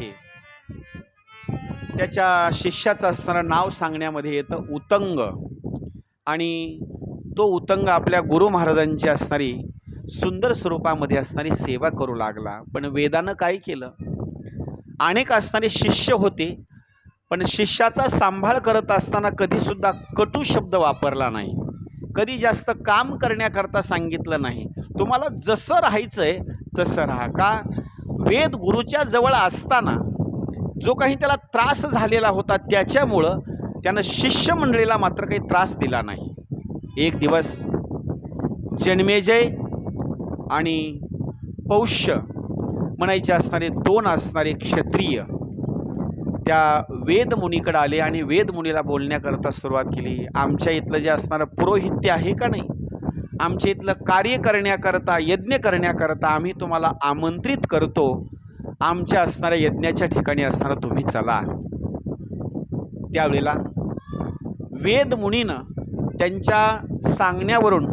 आहे. त्याच्या शिष्याचं असणारं नाव सांगण्यामध्ये येतं उतंग. आणि तो उतंग आपल्या गुरु महाराजांची असणारी सुंदर स्वरूपामध्ये असणारी सेवा करू लागला. पण वेदानं काय केलं? अनेक असणारे शिष्य होते पण शिष्याचा सांभाळ करत असताना कधीसुद्धा कटू शब्द वापरला नाही. कधी जास्त काम करण्याकरता सांगितलं नाही. तुम्हाला जसं राहायचं आहे तसं राहा. का? वेद गुरुच्या जवळ असताना जो काही त्याला त्रास झालेला होता त्याच्यामुळं त्यानं शिष्यमंडळीला मात्र काही त्रास दिला नाही. एक दिवस जन्मेजय आणि पौष्य म्हणायचे असणारे दोन असणारे क्षत्रिय त्या वेदमुनीकडे आले आणि वेदमुनीला बोलण्याकरता सुरुवात केली आमच्या इथलं जे असणारं पुरोहित्य आहे का नाही? आमच्या इथलं कार्य करण्याकरता यज्ञ करण्याकरता आम्ही तुम्हाला आमंत्रित करतो. आमच्या असणाऱ्या यज्ञाच्या ठिकाणी असणारा तुम्ही चला. त्यावेळेला वेदमुनीनं त्यांच्या सांगण्यावरून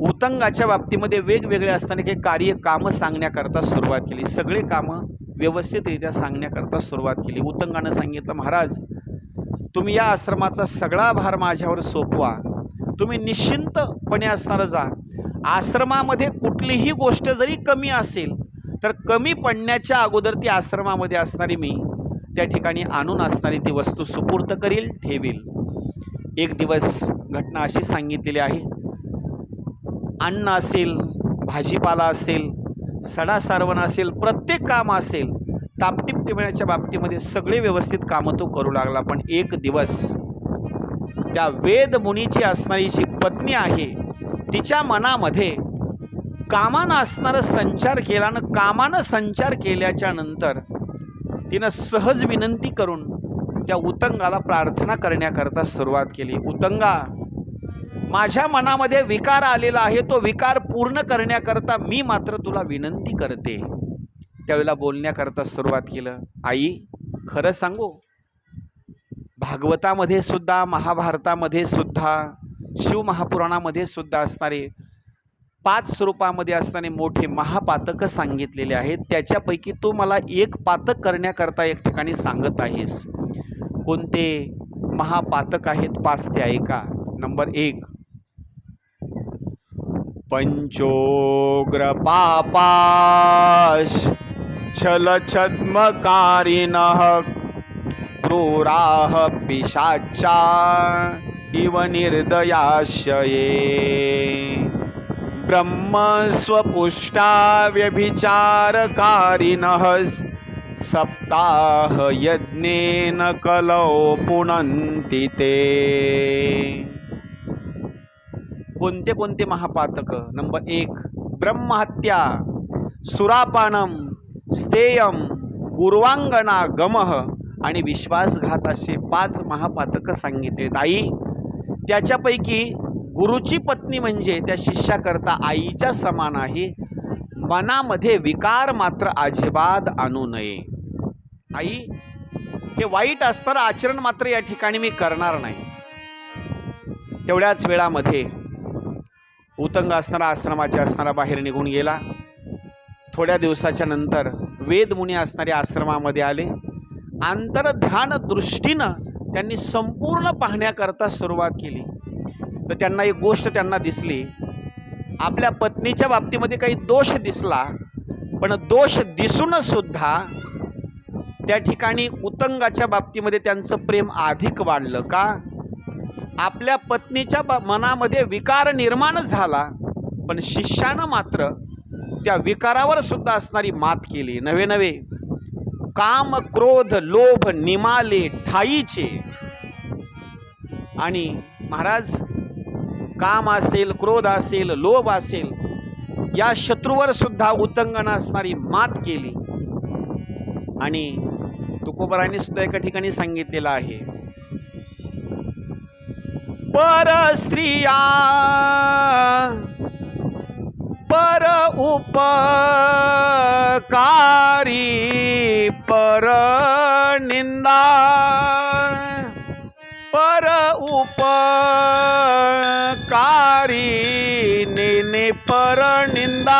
उतंगाच्या बाबतीमध्ये वेगवेगळे असताना काही कार्य कामं सांगण्याकरता सुरुवात केली. सगळे कामं व्यवस्थितरित्या सांगण्याकरता सुरुवात केली. उतंगानं सांगितलं महाराज तुम्ही या आश्रमाचा सगळा भार माझ्यावर सोपवा. तुम्ही निश्चिंतपणे असणारं जा. आश्रमामध्ये कुठलीही गोष्ट जरी कमी असेल तर कमी पडण्याच्या अगोदर ती आश्रमामध्ये असणारी मी त्या ठिकाणी आणून असणारी ती वस्तू सुपूर्त करील ठेवील. एक दिवस घटना अशी सांगितलेली आहे. अन्न असेल भाजीपाला असेल सडा सारवण असेल प्रत्येक काम असेल टापटीप टिपण्याच्या बाबतीमध्ये सगळे व्यवस्थित कामं तो करू लागला पण एक दिवस त्या वेदमुनीची असणारी जी पत्नी आहे तिच्या मनामध्ये कामानं असणारं संचार केला आणि कामानं संचार केल्याच्यानंतर तिनं सहज विनंती करून त्या उतंगाला प्रार्थना करण्याकरता सुरुवात केली. उतंगा माझ्या मनामध्ये विकार आलेला आहे तो विकार पूर्ण करण्याकरता मी मात्र तुला विनंती करते. त्यावेळेला बोलण्याकरता सुरुवात केलं. आई खरं सांगू भागवतामध्ये सुद्धा महाभारतामध्ये सुद्धा शिवमहापुराणामध्ये सुद्धा असणारे पाच स्वरूपामध्ये असणारे मोठे महापातकं सांगितलेले आहेत. त्याच्यापैकी तू मला एक पातक करण्याकरता एक ठिकाणी सांगत आहेस. कोणते महापातक आहेत पाच ते ऐका. नंबर एक. पंचोग्र पापाश छलछद्मकारिणः क्रूराः पिशाचा इव निर्दयाशये ब्रह्मस्वपुष्टाव्यभिचारकारिणः सप्ताह सप्ताहयज्ञेन कलौ पुनन्ति ते। कोणते कोणते महापातक? नंबर एक ब्रह्महत्या सुरापानम स्तेयम गुर्वांगना गमह आणि विश्वासघात असे पाच महापातकं सांगितलेत आई त्याच्यापैकी गुरुची पत्नी म्हणजे त्या शिष्याकरता आईच्या समान आहे. मनामध्ये विकार मात्र अजिबात आणू नये. आई हे वाईट असणारं आचरण मात्र या ठिकाणी मी करणार नाही. तेवढ्याच वेळामध्ये उतंग असणारा आश्रमाच्या असणारा बाहेर निघून गेला. थोड्या दिवसाच्या नंतर वेदमुनी असणाऱ्या आश्रमामध्ये आले. आंतरध्यान दृष्टीनं त्यांनी संपूर्ण पाहण्याकरता सुरुवात केली. तर त्यांना एक गोष्ट त्यांना दिसली. आपल्या पत्नीच्या बाबतीमध्ये काही दोष दिसला पण दोष दिसूनसुद्धा त्या ठिकाणी उतंगाच्या बाबतीमध्ये त्यांचं प्रेम अधिक वाढलं. का? आपल्या पत्नीच्या बा मनामध्ये विकार निर्माण झाला पण शिष्यानं मात्र त्या विकारावर सुद्धा असणारी मात केली. नवे नवे काम क्रोध लोभ निमाले ठाईचे. आणि महाराज काम असेल क्रोध असेल लोभ असेल या शत्रूवर सुद्धा उतंगण असणारी मात केली. आणि तुकोबराने सुद्धा एका ठिकाणी सांगितलेलं आहे. पर स्त्रिया पर उपकारी ಪರ ನಿಂದ ಪರ ಉಪಕಾರಿ ನಿನೆ ಪರ ನಿಂದ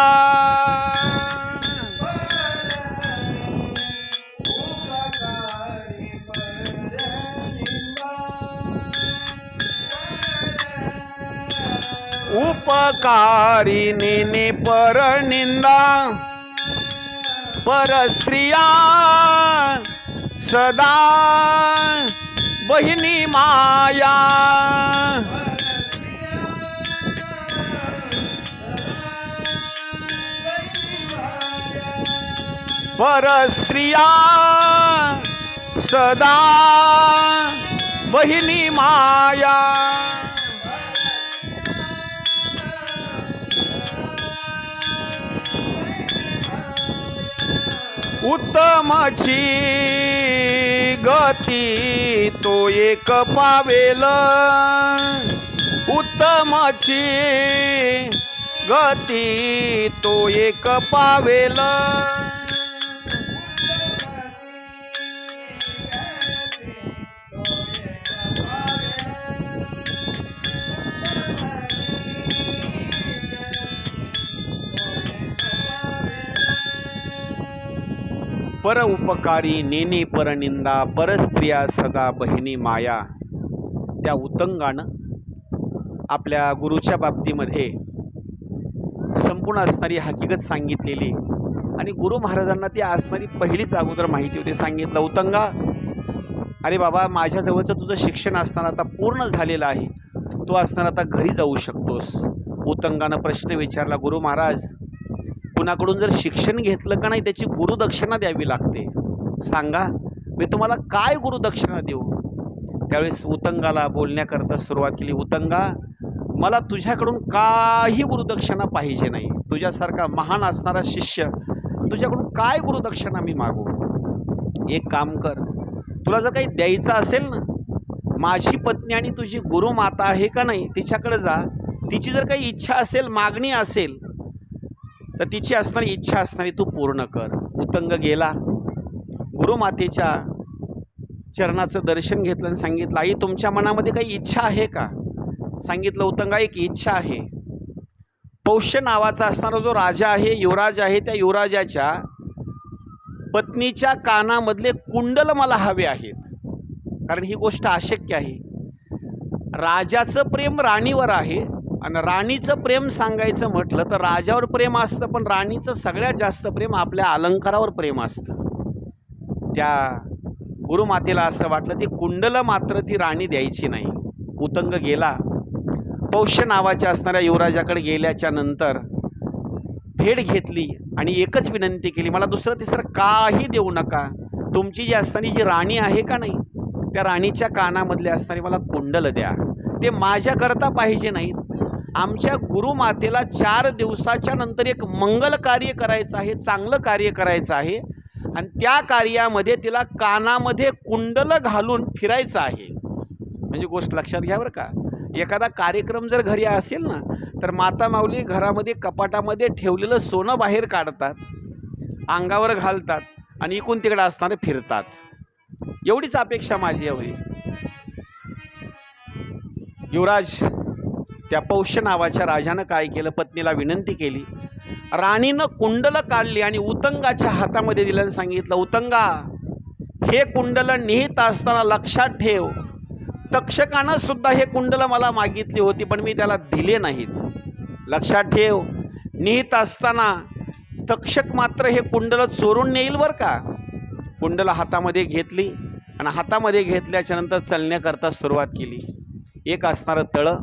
ಉಪಕಾರಿ ನಿನೆ ಪರ ನಿಂದ परस्त्रिया सदा बहिणी माया। परस्त्रिया सदा बहिणी माया। उत्तमची गती तो एक पावेल. उत्तमची गती तो एक पावेल. पर उपकारी नेने परनिंदा परस्त्रिया सदा बहिणी माया. त्या उतंगानं आपल्या गुरुच्या बाबतीमध्ये संपूर्ण असणारी हकीकत सांगितलेली. आणि गुरु महाराजांना ती असणारी पहिलीच अगोदर माहिती होती. सांगितलं उतंगा अरे बाबा माझ्याजवळचं तुझं शिक्षण असताना आता पूर्ण झालेलं आहे. तू असताना आता घरी जाऊ शकतोस. उतंगानं प्रश्न विचारला गुरु महाराज कोणाकडून जर शिक्षण घेतलं का नाही त्याची गुरुदक्षिणा द्यावी लागते. सांगा मी तुम्हाला काय गुरुदक्षिणा देऊ? त्यावेळेस उतंगाला बोलण्याकरता सुरुवात केली उतंगा मला तुझ्याकडून काही गुरुदक्षिणा पाहिजे नाही. तुझ्यासारखा महान असणारा शिष्य तुझ्याकडून काय गुरुदक्षिणा मी मागू? एक काम कर तुला जर काही द्यायचं असेल ना माझी पत्नी आणि तुझी गुरुमाता आहे का नाही तिच्याकडे जा. तिची जर काही इच्छा असेल मागणी असेल तर तिची असणारी इच्छा असणारी तू पूर्ण कर. उतंग गेला. गुरुमातेच्या चरणाचं दर्शन घेतलं आणि सांगितलं आई तुमच्या मनामध्ये काही इच्छा आहे का? सांगितलं उतंगा एक इच्छा आहे. पौष्य नावाचा असणारा जो राजा आहे युवराज आहे त्या युवराजाच्या पत्नीच्या कानामधले कुंडल मला हवे आहेत. कारण ही गोष्ट अशक्य आहे. राजाचं प्रेम राणीवर आहे. आणि राणीचं प्रेम सांगायचं म्हटलं तर राजावर प्रेम असतं पण राणीचं सगळ्यात जास्त प्रेम आपल्या अलंकारावर प्रेम असतं. त्या गुरुमातेला असं वाटलं ती कुंडलं मात्र ती राणी द्यायची नाही. उतंग गेला. पौष्य नावाच्या असणाऱ्या युवराजाकडे गेल्याच्यानंतर भेट घेतली आणि एकच विनंती केली मला दुसरं तिसरं काही देऊ नका. तुमची जी असताना जी राणी आहे का नाही त्या राणीच्या कानामधले असणारी मला कुंडलं द्या. ते माझ्याकरता पाहिजे नाहीत आमच्या गुरुमातेला चार दिवसाच्या नंतर एक मंगल कार्य करायचं आहे चांगलं कार्य करायचं आहे. आणि त्या कार्यामध्ये तिला कानामध्ये कुंडल घालून फिरायचं आहे. म्हणजे गोष्ट लक्षात घ्या बरं का. एखादा कार्यक्रम जर घरी असेल ना तर माता माऊली घरामध्ये कपाटामध्ये ठेवलेलं सोनं बाहेर काढतात अंगावर घालतात आणि इकून तिकडे असताना फिरतात. एवढीच अपेक्षा माझी एवढी. युवराज त्या पौष्य नावाच्या राजानं काय केलं? पत्नीला विनंती केली. राणीनं कुंडलं काढली आणि उतंगाच्या हातामध्ये दिल्यानं सांगितलं उतंगा हे कुंडल निहित असताना लक्षात ठेव. तक्षकानं सुद्धा हे कुंडल मला मागितली होती पण मी त्याला दिले नाहीत. लक्षात ठेव. निहित असताना तक्षक मात्र हे कुंडल चोरून नेईल बरं का? कुंडलं हातामध्ये घेतली आणि हातामध्ये घेतल्याच्यानंतर चलण्याकरता सुरुवात केली. एक असणारं तळं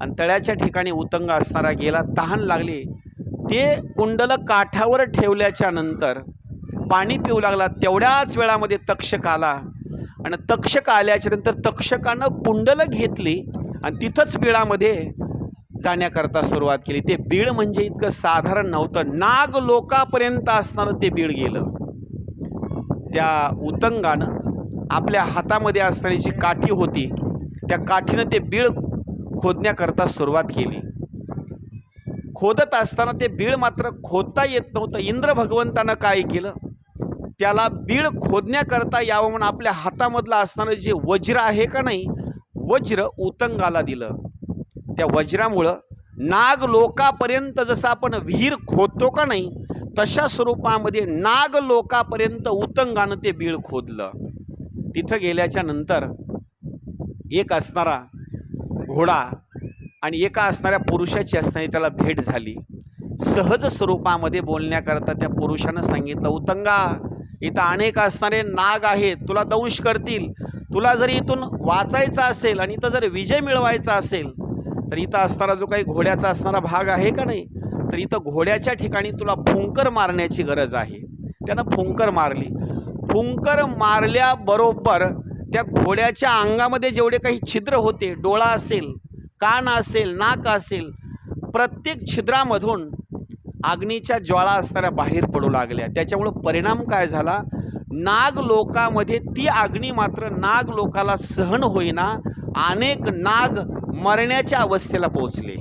आणि तळ्याच्या ठिकाणी उतंग असणारा गेला तहान लागली. ते कुंडल काठावर ठेवल्याच्या नंतर पाणी पिऊ लागला. तेवढ्याच वेळामध्ये तक्षक आला. आणि तक्षक आल्याच्यानंतर तक्षकानं कुंडलं घेतली आणि तिथंच बिळामध्ये जाण्याकरता सुरुवात केली. ते बीळ म्हणजे इतकं साधारण नव्हतं. नाग लोकापर्यंत असणारं ते बीळ गेलं. त्या उतंगानं आपल्या हातामध्ये असणारी जी काठी होती त्या काठीनं ते बीळ खोदण्याकरता सुरुवात केली. खोदत असताना ते बीळ मात्र खोदता येत नव्हतं. इंद्र भगवंतानं काय केलं? त्याला बीळ खोदण्याकरता यावं म्हणून आपल्या हातामधलं असणारं जे वज्र आहे का नाही वज्र उतंगाला दिलं. त्या वज्रामुळं नाग लोकापर्यंत जसं आपण विहीर खोदतो का नाही तशा स्वरूपामध्ये नाग लोकापर्यंत उतंगानं ते बीळ खोदलं. तिथं गेल्याच्यानंतर एक असणारा घोडा आणि एका असणाऱ्या पुरुषाची असताना त्याला भेट झाली. सहज स्वरूपामध्ये बोलण्याकरता त्या पुरुषानं सांगितलं उतंगा इथं अनेक असणारे नाग आहेत तुला दंश करतील. तुला जर इथून वाचायचं असेल आणि इथं जर विजय मिळवायचा असेल तर इथं असणारा जो काही घोड्याचा असणारा भाग आहे का नाही तर इथं घोड्याच्या ठिकाणी तुला फुंकर मारण्याची गरज आहे. त्यानं फुंकर मारली. फुंकर मारल्याबरोबर त्या घोड्याच्या अंगामध्ये जेवढे काही छिद्र होते डोळा असेल कान असेल नाक असेल प्रत्येक छिद्रामधून अग्नीच्या ज्वाळा असणाऱ्या बाहेर पडू लागल्या. त्याच्यामुळं परिणाम काय झाला? नाग लोकामध्ये ती अग्नी मात्र नाग लोकाला सहन होईना अनेक नाग मरण्याच्या अवस्थेला पोहोचले.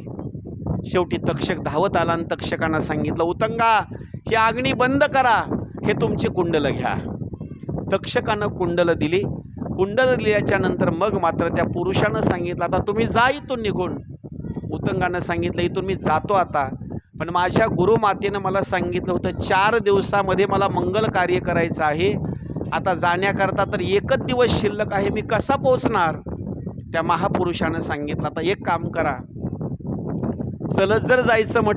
शेवटी तक्षक धावत आला आणि तक्षकांना सांगितलं उतंगा ही अग्नी बंद करा हे तुमची कुंडलं घ्या. तक्षकानं कुंडलं दिली. कुंडल लिहिल्याच्या नंतर मग मात्र त्या पुरुषानं सांगितलं आता तुम्ही जा इथून निघून. उतंगानं सांगितलं इथून मी जातो आता. पण माझ्या गुरुमातेनं मला सांगितलं होतं चार दिवसामध्ये मला मंगल कार्य करायचं आहे. आता जाण्याकरता तर एकच दिवस शिल्लक आहे मी कसा पोचणार त्या महापुरुषानं सांगितलं आता एक काम करा. चलत जर जायचं म्हटलं